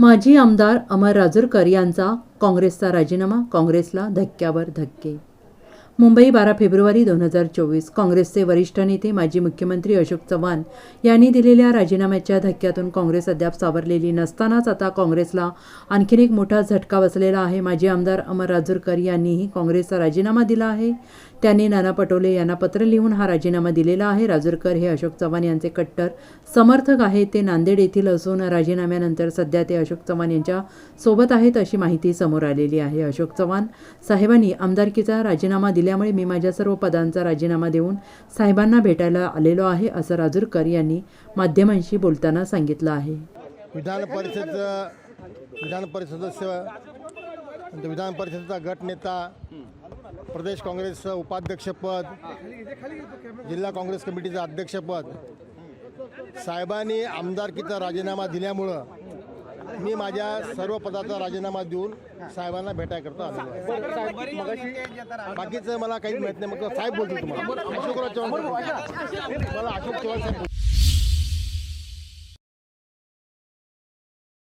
माजी आमदार अमर राजूरकर यांचा काँग्रेसचा राजीनामा काँग्रेसला धक्क्यावर धक्के मुंबई बारा फेब्रुवारी दोन हजार चोवीस. काँग्रेसचे वरिष्ठ नेते माजी मुख्यमंत्री अशोक चव्हाण यांनी दिलेल्या राजीनाम्याच्या धक्क्यातून काँग्रेस अद्याप सावरलेली नसतानाच आता काँग्रेसला आणखीन एक मोठा झटका बसलेला आहे. माजी आमदार अमर राजूरकर यांनीही काँग्रेसचा राजीनामा दिला आहे. त्यांनी नाना पटोले यांना पत्र लिहून हा राजीनामा दिलेला आहे. राजूरकर हे अशोक चव्हाण यांचे कट्टर समर्थक आहेत. ते नांदेड येथील असून राजीनाम्यानंतर सध्या ते अशोक चव्हाण यांच्या सोबत आहेत अशी माहिती समोर आलेली आहे. अशोक चव्हाण साहेबांनी आमदारकीचा राजीनामा असल्यामुळे मी माझ्या सर्व पदांचा राजीनामा देऊन साहेबांना भेटायला आलेलो आहे असं राजूरकर यांनी माध्यमांशी बोलताना सांगितलं आहे. विधान परिषद विधान परिषद सदस्य विधान परिषदेचा गटनेता प्रदेश काँग्रेसचं उपाध्यक्षपद जिल्हा काँग्रेस कमिटीचं अध्यक्षपद साहेबांनी आमदारकीचा राजीनामा दिल्यामुळं मी माझ्या सर्व पदाचा राजीनामा देऊन साहेबांना भेटायकरता आलेलो आहे बाकीचं मला काही माहीत नाही मग साहेब बोलतो तुम्हाला अशोकराव चव्हाण. मला अशोक चव्हाण साहेब.